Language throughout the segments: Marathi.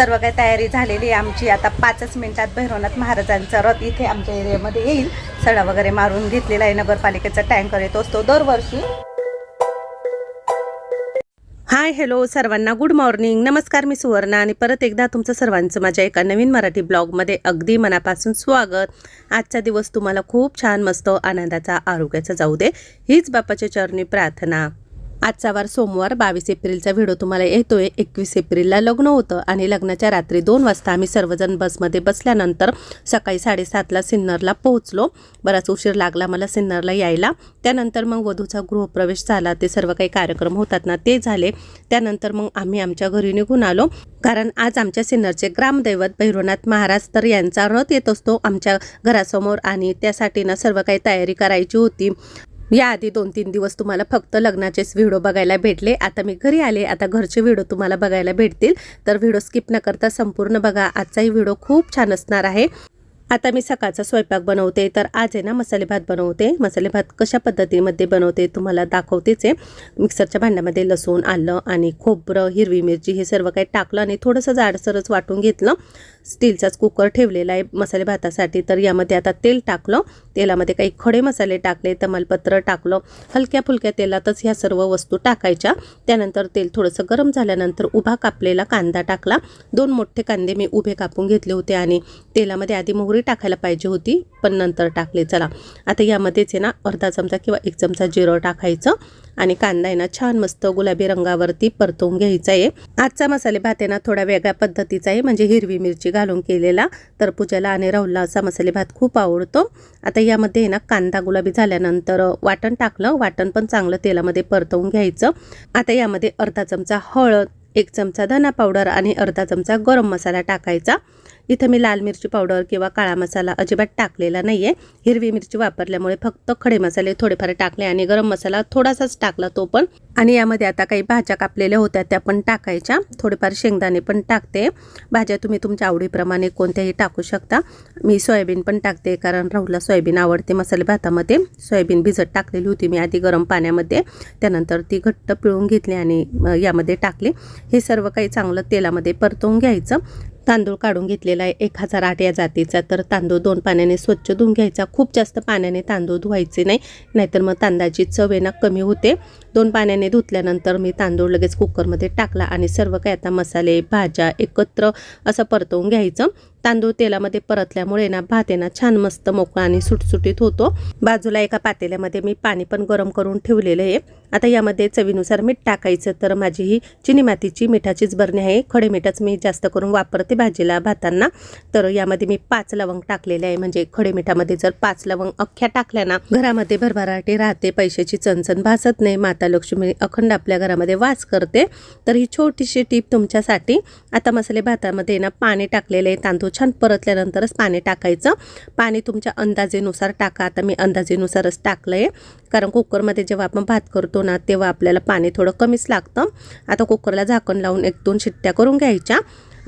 सर्व काही तयारी झालेली आहे. आमची आता पाचच मिनिटात भैरवनाथ महाराजांचा रथ इथे आमच्या एरियामध्ये येईल. सडा वगैरे मारून घेतलेला आहे. नगरपालिकेचा टँकर येतो असतो दरवर्षी. हाय हॅलो सर्वांना गुड मॉर्निंग नमस्कार मी सुवर्णा आणि परत एकदा तुमचं सर्वांचं माझ्या एका नवीन मराठी ब्लॉगमध्ये अगदी मनापासून स्वागत. आजचा दिवस तुम्हाला खूप छान मस्त आनंदाचा आरोग्याचा जाऊ दे. हीच बापाच्या चरणी प्रार्थना. आजचा वार सोमवार बावीस एप्रिलचा व्हिडिओ तुम्हाला येतोय. एकवीस एप्रिलला लग्न होतं आणि लग्नाच्या रात्री दोन वाजता आम्ही सर्वजण बसमध्ये बसल्यानंतर सकाळी साडेसातला सिन्नरला पोहोचलो. बराच उशीर लागला मला सिन्नरला यायला. त्यानंतर मग वधूचा गृहप्रवेश झाला. ते सर्व काही कार्यक्रम होतात ना ते झाले. त्यानंतर मग आम्ही आमच्या घरी निघून आलो. कारण आज आमच्या सिन्नरचे ग्रामदैवत भैरवनाथ महाराज तर यांचा रथ येत असतो आमच्या घरासमोर आणि त्यासाठी ना सर्व काही तयारी करायची होती. याआधी दोन तीन दिवस तुम्हाला फक्त लग्नाचेच व्हिडिओ बघायला भेटले. आता मी घरी आले आता घरचे व्हिडिओ तुम्हाला बघायला भेटतील. तर व्हिडिओ स्किप न करता संपूर्ण बघा. आजचाही व्हिडिओ खूप छान असणार आहे. आता मी सकाळचा स्वयंपाक बनवते. तर आज आहे ना मसाले भात बनवते. मसाले भात कशा पद्धतीमध्ये बनवते तुम्हाला दाखवतेच आहे. मिक्सरच्या भांड्यामध्ये लसूण आलं आणि खोबरं हिरवी मिरची हे सर्व काही टाकलं आणि थोडंसं जाडसरच वाटून घेतलं. स्टीलचाच कुकर ठेवलेला आहे मसाले भातासाठी. तर यामध्ये आता तेल टाकलं. तेलामध्ये काही खडे मसाले टाकले तमालपत्र टाकलं. हलक्या फुलक्या तेलातच ह्या सर्व वस्तू टाकायच्या. त्यानंतर तेल थोडंसं गरम झाल्यानंतर उभा कापलेला कांदा टाकला. दोन मोठे कांदे मी उभे कापून घेतले होते आणि तेलामध्ये आधी मोहरी टाकायला पाहिजे होती पण नंतर टाकले. चला आता यामध्येच आहे ना अर्धा चमचा किंवा एक चमचा जिरं टाकायचं आणि कांदा आहे ना छान मस्त गुलाबी रंगावरती परतवून घ्यायचा आहे. आजचा मसाले भात आहे ना थोड्या वेगळ्या पद्धतीचा आहे. म्हणजे हिरवी मिरची घालून केलेला तर पूजाला आणि राहुलला असा मसाले भात खूप आवडतो. आता यामध्ये आहे ना कांदा गुलाबी झाल्यानंतर वाटण टाकलं. वाटण पण चांगलं तेलामध्ये परतवून घ्यायचं. आता यामध्ये अर्धा चमचा हळद एक चमचा धना पावडर आणि अर्धा चमचा गरम मसाला टाकायचा. इथं मी लाल मिरची पावडर किंवा काळा मसाला अजिबात टाकलेला नाही आहे हिरवी मिरची वापरल्यामुळे फक्त खडे मसाले थोडेफार टाकले आणि गरम मसाला थोडासाच टाकला तो पण. आणि यामध्ये आता काही भाज्या कापलेल्या होत्या त्या पण टाकायच्या. थोडेफार शेंगदाणे पण टाकते. भाज्या तुम्ही तुमच्या आवडीप्रमाणे कोणत्याही टाकू शकता. मी सोयाबीन पण टाकते कारण राहुलला सोयाबीन आवडते मसाले भातामध्ये. सोयाबीन भिजत टाकलेली होती मी आधी गरम पाण्यामध्ये. त्यानंतर ती घट्ट पिळून घेतली आणि यामध्ये टाकली. हे सर्व काही चांगलं तेलामध्ये परतवून घ्यायचं. तांदूळ काढून घेतलेला आहे. एक हजार आठ या जातीचा. तर तांदूळ दोन पाण्याने स्वच्छ धुवून घ्यायचा. खूप जास्त पाण्याने तांदूळ धुवायचे नाही. नाहीतर मग तांदळाची चव आहे ना कमी होते. दोन पाण्याने धुतल्यानंतर मी तांदूळ लगेच कुकरमध्ये टाकला आणि सर्व काही आता मसाले भाज्या एकत्र असं परतवून घ्यायचं. तांदूळ तेलामध्ये परतल्यामुळे ना भात आहे ना छान मस्त मोकळा आणि सुटसुटीत होतो. बाजूला एका पातेल्यामध्ये मी पाणी पण गरम करून ठेवलेलं आहे. आता यामध्ये चवीनुसार मीठ टाकायचं तर माझी ही चिनी मातीची मिठाचीच बरणी आहे. खडे मिठच मी जास्त करून वापरते भाजीला भातांना. तर यामध्ये मी पाच लवंग टाकलेले आहे. म्हणजे खडे मिठामध्ये जर पाच लवंग अख्ख्या टाकल्या ना घरामध्ये भरभराटी राहते पैशाची चणचण भासत नाही माता लक्ष्मी अखंड आपल्या घरामध्ये वास करते. तर ही छोटीशी टीप तुमच्यासाठी. आता मसाले भातामध्ये ना पाणी टाकलेलं आहे तांदूळ छान परतल्यानंतरच पाणी टाकायचं. पाणी तुमच्या अंदाजेनुसार टाका. आता मी अंदाजेनुसारच टाकलं आहे कारण कुकरमध्ये जेव्हा आपण भात करतो ना तेव्हा आपल्याला पाणी थोडं कमीच लागतं. आता कुकरला झाकण लावून एक दोन शिट्ट्या करून घ्यायच्या.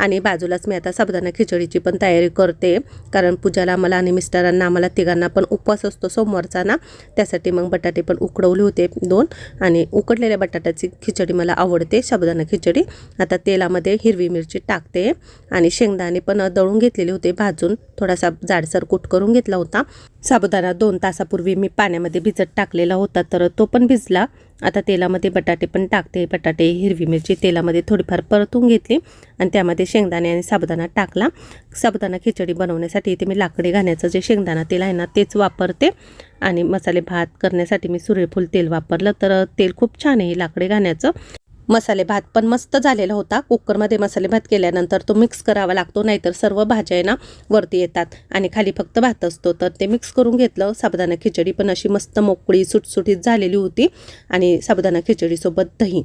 आणि बाजूलाच मी आता साबुदाणा खिचडीची पण तयारी करते. कारण पूजाला आम्हाला आणि मिस्टरांना आम्हाला तिघांना पण उपवास असतो सोमवारचा ना. त्यासाठी मग बटाटे पण उकडवले होते दोन. आणि उकडलेल्या बटाट्याची खिचडी मला आवडते साबुदाणा खिचडी. आता तेलामध्ये हिरवी मिरची टाकते. आणि शेंगदाणे पण दळून घेतलेले होते भाजून. थोडासा जाडसर कूट करून घेतला होता. साबुदाणा दोन तासापूर्वी मी पाण्यामध्ये भिजत टाकलेला होता तर तो पण भिजला. आता तेलामध्ये बटाटे पण टाकते. बटाटे हिरवी मिरची तेलामध्ये थोडीफार परतून घेतली आणि त्यामध्ये शेंगदाणे आणि साबुदाणा टाकला. साबुदाणा खिचडी बनवण्यासाठी इथे मी लाकडी घाण्याचं जे शेंगदाणा तेल आहे ना तेच वापरते. आणि मसाले भात करण्यासाठी मी सूर्यफूल तेल वापरलं. तर तेल खूप छान आहे लाकडे घाण्याचं. मसाले भात पण मस्त झालेला होता. कुकरमध्ये मसाले भात केल्यानंतर तो मिक्स करावा लागतो नाहीतर सर्व भाज्या आहे ना वरती येतात. आणि खाली फक्त भात असतो. तर ते मिक्स करून घेतलं. साबुदाणा खिचडी पण अशी मस्त मोकळी सुटसुटीत झालेली होती. आणि साबुदाणा खिचडीसोबत दही.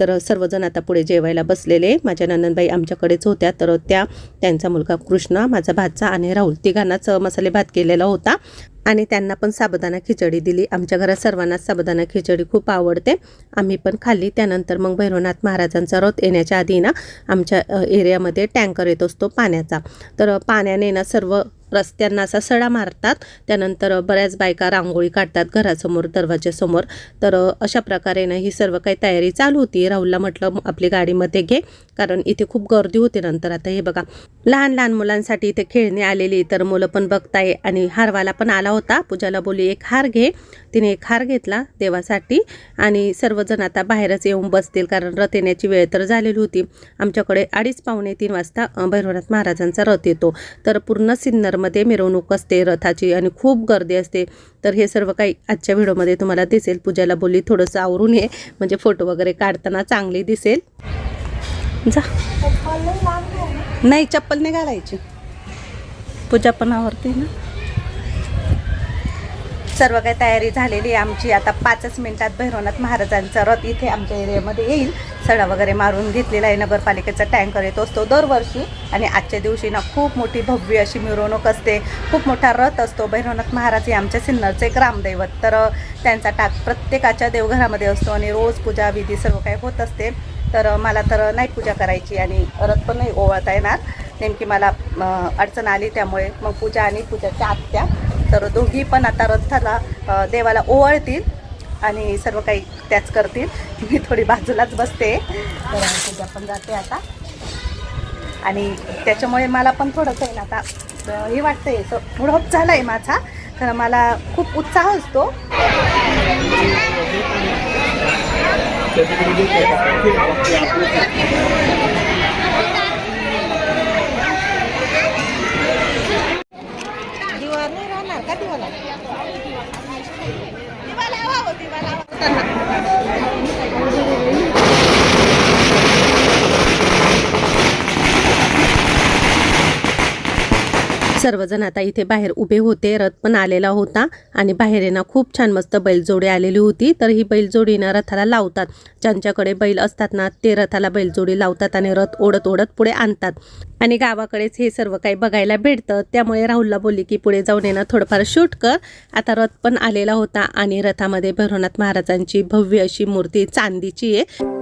तर सर्वजण आता पुढे जेवायला बसलेले. माझ्या नंदनबाई आमच्याकडेच होत्या. तर त्या त्यांचा मुलगा कृष्णा माझा भातचा आणि राहुल तिघांनाच मसाले भात केलेला होता. आणि त्यांना पण साबुदाणा खिचडी दिली. आमच्या घरात सर्वांनाच साबुदाणा खिचडी खूप आवडते. आम्ही पण खाल्ली. त्यानंतर मग भैरवनाथ महाराजांचा रथ येण्याच्या आधी ना आमच्या एरियामध्ये टँकर येत असतो पाण्याचा. तर पाण्याने ना सर्व रस्त्यांना असा सडा मारतात. त्यानंतर बऱ्याच बायका रांगोळी काढतात घरासमोर दरवाजासमोर तर अशा प्रकारे ना ही सर्व काही तयारी चालू होती. राहुलला म्हटलं आपली गाडीमध्ये घे. कारण इथे खूप गर्दी होती नंतर. आता हे बघा लहान लहान मुलांसाठी इथे खेळणी आलेली तर मुलं पण बघताय आणि हारवाला पण आला होता. पूजाला बोली एक हार घे. तिने एक हार घेतला देवासाठी आणि सर्वजण आता बाहेरच येऊन बसतील कारण रथ येण्याची वेळ तर झालेली होती. आमच्याकडे अडीच पावणे तीन वाजता भैरवनाथ महाराजांचा रथ येतो. तर पूर्ण सिन्नरमध्ये मिरवणूक असते रथाची आणि खूप गर्दी असते. तर हे सर्व काही आजच्या व्हिडिओमध्ये तुम्हाला दिसेल. पूजाला बोलली थोडंसं आवरून ये. म्हणजे फोटो वगैरे काढताना चांगली दिसेल. जा. नाही चप्पल नाही घालायची. पूजा पण आवडते ना. सर्व काही तयारी झालेली आहे आमची. आता पाचच मिनिटात भैरवनाथ महाराजांचा रथ इथे आमच्या एरियामध्ये येईल. सडा वगैरे मारून घेतलेला आहे. नगरपालिकेचा टँकर येतो असतो दरवर्षी आणि आजच्या दिवशी ना खूप मोठी भव्य अशी मिरवणूक असते. खूप मोठा रथ असतो. भैरवनाथ महाराज हे आमच्या सिन्नरचे ग्रामदैवत तर त्यांचा टाक प्रत्येकाच्या देवघरामध्ये असतो आणि रोज पूजा विधी सर्व काही होत असते. तर मला तर नाही पूजा करायची आणि रथ पण नाही ओवाळता येणार. नेमकी मला अडचण आली त्यामुळे मग पूजा आणि पूजाच्या आत्या. तर दोघी पण आता रथाला देवाला ओवाळतील आणि सर्व काही त्याच करतील. मी थोडी बाजूलाच बसते. तर पूजा पण जाते आता. आणि त्याच्यामुळे मला पण थोडंसं आहे ना आता हे हे वाटतंय असं मूड झाला आहे माझा. तर मला खूप उत्साह असतो. दिवा नाही राहणार का दिवाला दिवा लावा दिवा लावा सर्वजण आता इथे बाहेर उभे होते. रथ पण आलेला होता आणि बाहेर येणं खूप छान मस्त बैलजोडी आलेली होती. तर ही बैलजोडीनं रथाला लावतात. ज्यांच्याकडे बैल असतात ना ते रथाला बैलजोडी लावतात आणि रथ ओढत ओढत पुढे आणतात. आणि गावाकडेच हे सर्व काही बघायला भेटतं. त्यामुळे राहुलला बोलली की पुढे जाऊन येणं थोडंफार शूट कर. आता रथ पण आलेला होता आणि रथामध्ये भैरवनाथ महाराजांची भव्य अशी मूर्ती चांदीची आहे.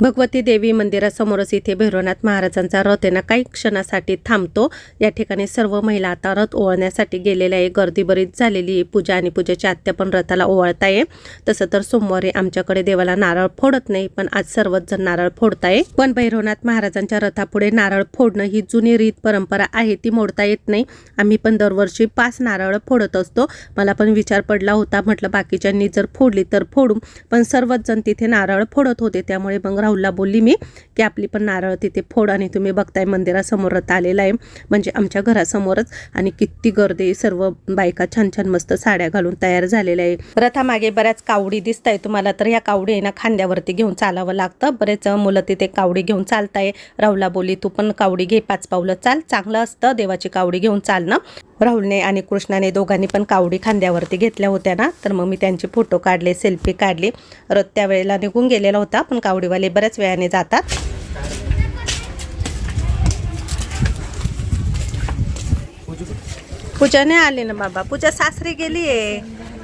भगवती देवी मंदिरासमोरच इथे भैरवनाथ महाराजांचा रथ आहे ना काही क्षणासाठी थांबतो. या ठिकाणी सर्व महिला आता रथ ओळण्यासाठी गेलेल्या आहे. गर्दी बरीच झालेली आहे. पूजा आणि पूजेची आत्या पण रथाला ओवाळताय. तसं तर सोमवारी आमच्याकडे देवाला नारळ फोडत नाही पण आज सर्वच जण नारळ फोडताय. पण भैरवनाथ महाराजांच्या रथापुढे नारळ फोडणं ही जुनी रीत परंपरा आहे ती मोडता येत नाही. आम्ही पण दरवर्षी पाच नारळ फोडत असतो. मला पण विचार पडला होता म्हटलं बाकीच्यांनी जर फोडली तर फोडू. पण सर्वच जण तिथे नारळ फोडत होते त्यामुळे मग राहुलला बोलली मी की आपली पण नारळ तिथे फोड आणि तुम्ही बघताय मंदिरासमोर रथ आलेला आहे. म्हणजे आमच्या घरासमोरच आणि किती गर्दी सर्व बायका छान छान मस्त साड्या घालून तयार झालेल्या आहे. रथामागे बऱ्याच कावडी दिसत आहे तुम्हाला तर या कावडी आहे ना खांद्यावरती घेऊन चालावं लागतं. बरेच मुलं तिथे कावडी घेऊन चालताय. राहुलला बोलली तू पण कावडी घे पाच पावलं चाल चांगलं असतं देवाची कावडी घेऊन चालणं. राहुलने आणि कृष्णाने दोघांनी पण कावडी खांद्यावरती घेतल्या होत्या ना तर मग मी त्यांचे फोटो काढले सेल्फी काढली. रथ त्यावेळेला निघून गेलेला होता पण कावडीवाले बऱ्याच वेळाने जातात. पूजा नाही आली ना बाबा. पूजा सासरी गेली आहे.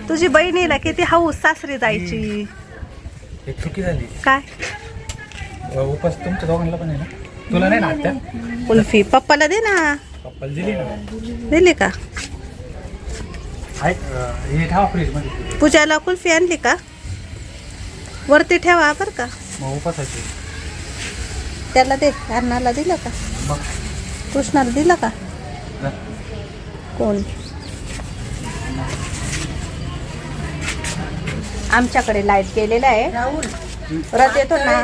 तुझी बहिणीला किती हाऊस सासरी जायची. काय? उपास तुमच्या दोघांना पण आहे ना? तुला नाही ना आत्या? कुल्फी पप्पाला दे ना. पप्पाला दिली ना. दिली का? पूजाला कुल्फी आणली का? वरती ठेवा बरं का. मग त्याला दे अन्नाला दिलं का? मग? कृष्णाला दिलं का? जा. कोण? आमच्याकडे लाइट गेलेला आहे. रथ येतो ना?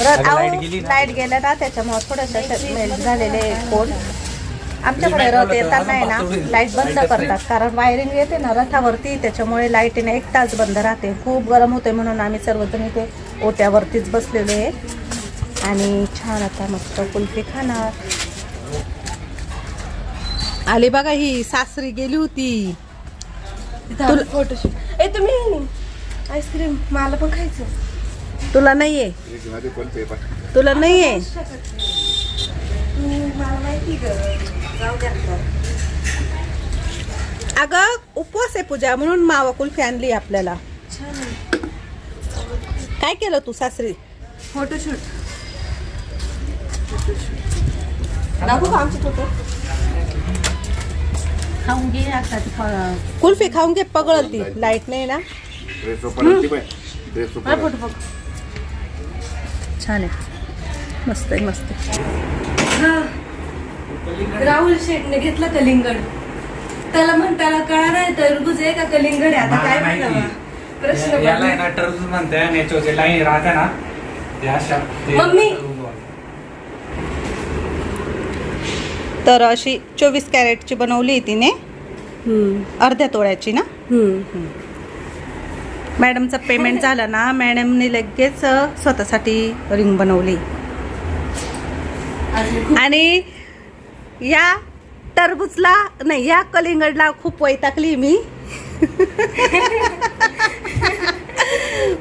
रथ अगं, light गेली ना. लाइट गेलं ना त्याच्यामुळे थोडंसं झालेले फोन आमच्याकडे रथ येताना आहे ना लाइट बंद करतात. कारण वायरिंग येते ना रथावरती त्याच्यामुळे लाइट ना एक तास बंद राहते. खूप गरम होते म्हणून आम्ही सर्वजण इथे ओट्यावरतीच बसलेलो आहे. आणि छान आता मस्त कुल्फी खाणार. आली बघा ही सासरी गेली होती. फोटोशूट ए तुम्ही आईस्क्रीम मला पण खायचं. तुला नाही पेपर तुला नाही आहे मला माहिती अगं उपवास आहे पूजा म्हणून मावा कुल्फी आणली आपल्याला. काय केलं तू सासरी? फोटोशूट दाखवू का आमचे फोटो खाऊन घे आता ती फळं. कुल्फी खाऊन घे पगळल ती. लाइट नाही ना? ड्रेस ओपन होती बाय ड्रेस काय ओपन फोटो बघ. छान आहे. मस्त आहे मस्त आहे. राहुल शेटने घेतला कलिंगड त्याला म्हणताना कळा नाही टरबूज आहे का कलिंगड आहे आता काय म्हणावा. प्रश्न या- याला आहे पडला. ना टरबूज म्हणते आणि याच्यावर जे लाईन राहते ना ते अशा ते मम्मी. टरबूज. तर अशी चोवीस कॅरेटची बनवली आहे तिने हम्म, अर्ध्या तोळ्याची ना हम्म. मॅडमचं पेमेंट झालं ना मॅडमने लगेच अ, स्वतःसाठी रिंग बनवली अजून खूप- आणि या टरबूजला नाही या कलिंगडला खूप वैतागली मी.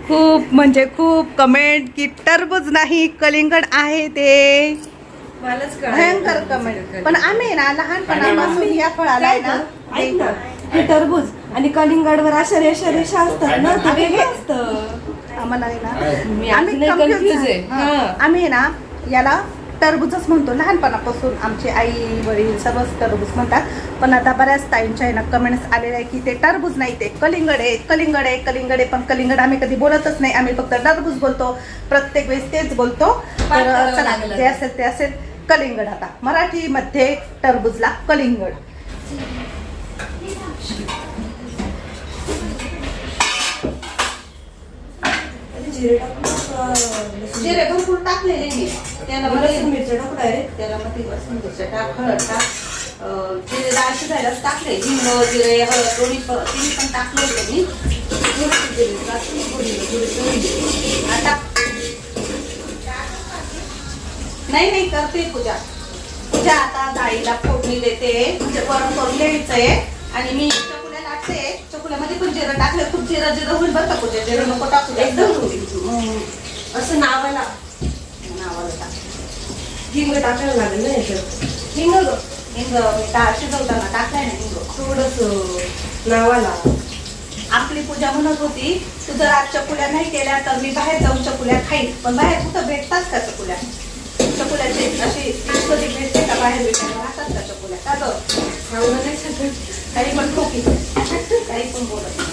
खूप म्हणजे खूप कमेंट की टरबूज नाही कलिंगड आहे ते. भयंकर कमेंट पण आम्ही ना लहानपणापासून या फळाला आहे ना हे टरबूज आणि कलिंगडवर अशा रेषा रेषा असतात ना ते वेगळं असतं. आम्हाला आहे ना मी आम्ही. आम्ही ना याला टरबूजच म्हणतो. लहानपणापासून आमचे आई वडील सर्वच टरबूज म्हणतात. पण आता बऱ्याच ताईंच्या आहे ना कमेंट्स आलेले आहे की ते टरबूज नाही ते कलिंगड आहे कलिंगड आहे कलिंगड आहे. पण कलिंगड आम्ही कधी बोलतच नाही. आम्ही फक्त टरबूज बोलतो. प्रत्येक वेळेस तेच बोलतो. तर चला लागलं. जे असेल ते असेल. कलिंगड आता. मराठीमध्ये टरबूजला कलिंगड. जिरे जिरे भरपूर टाकलेले मी. त्याला लसूण मिरच्या टाकू डायरेक्ट त्याला मध्ये लसूण मिरच्या टाक हळद टाक. अं, जिरे डाळ शिजायलाच टाकले. हिंग जिरे हळद दोन्ही तिन्ही पण टाकले होते मी. आता नाही नाही करते पूजा. पूजा आता डाळीला फोडणी देते. म्हणजे गरम करून घ्यायचंय. आणि मी चकुल्या टाकते चकुल्यामध्ये पण जिरं टाकलं. खूप जिरं जिरं होईल बरं का पूजा. जिरं नको टाकू. एकदम एकदम होईल. असं नावाला नावाला टाक. हिंग टाकायला लागेल ना याच्यात. हिंग ग. हिंग डाळ शिजवताना टाकलाय ना हिंग. थोडस नावाला. आपली पूजा म्हणत होती तू जर आज चकुल्या नाही केल्या तर मी बाहेर जाऊन चकुल्या खाईन. पण बाहेर कुठं भेटतात का चकुल्या? चकुल्याचे अशी कधी भेटते का बाहेर भेटायला? राहतात का चकुल्या? का गं? नाही सगळं काही पण ठोकी काही पण बोलत.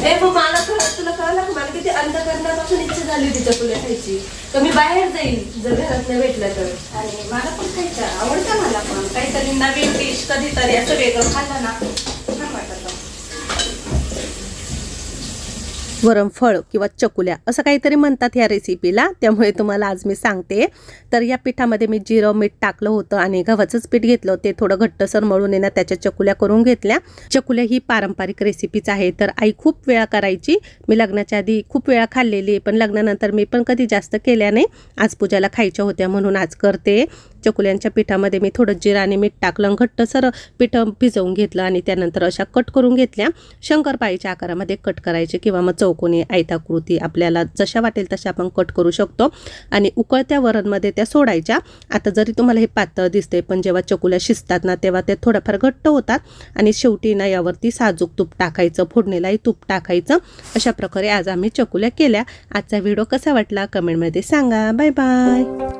ए मग मला कळ तुला कळलं का? मला किती अंधकरणापासून इच्छा झाली होती चकुल्या खायची तर मी बाहेर जाईल जर घरात नाही भेटलं तर. आणि मला पण खायचं. आवडतं मला पण. काहीतरी नवीन डिश कधीतरी असं वेगळं खाल्लं ना छान वाटतं वरम फळ किंवा चकुल्या असं काहीतरी म्हणतात या रेसिपीला त्यामुळे तुम्हाला आज मी सांगते. तर या पिठामध्ये मी जिरं मीठ टाकलं होतं आणि गव्हाचंच पीठ घेतलं ते थोडं घट्टसर मळून येणं त्याच्या चकुल्या करून घेतल्या. चकुल्या ही पारंपरिक रेसिपीच आहे तर आई खूप वेळा करायची. मी लग्नाच्या आधी खूप वेळा खाल्लेली आहे. पण लग्नानंतर मी पण कधी जास्त केल्या नाही. आज पूजाला खायच्या होत्या म्हणून आज करते. चकुल्यांच्या पिठामध्ये मी थोडं जिरं आणि मीठ टाकलं आणि घट्टसर पीठ भिजवून घेतलं आणि त्यानंतर अशा कट करून घेतल्या. शंकरपाळीच्या आकारामध्ये कट करायचे किंवा मग चौकोनी आयताकृती आपल्याला जशा वाटेल तशा आपण कट करू शकतो. आणि उकळत्या वरणमध्ये त्या सोडायच्या. आता जरी तुम्हाला हे पातळ दिसते पण जेव्हा चकुल्या शिजतात ना तेव्हा ते थोड्याफार घट्ट होतात. आणि शेवटी ना यावरती साजूक तूप टाकायचं फोडणीलाही तूप टाकायचं. अशा प्रकारे आज आम्ही चकुल्या केल्या. आजचा व्हिडिओ कसा वाटला कमेंटमध्ये सांगा. Bye bye.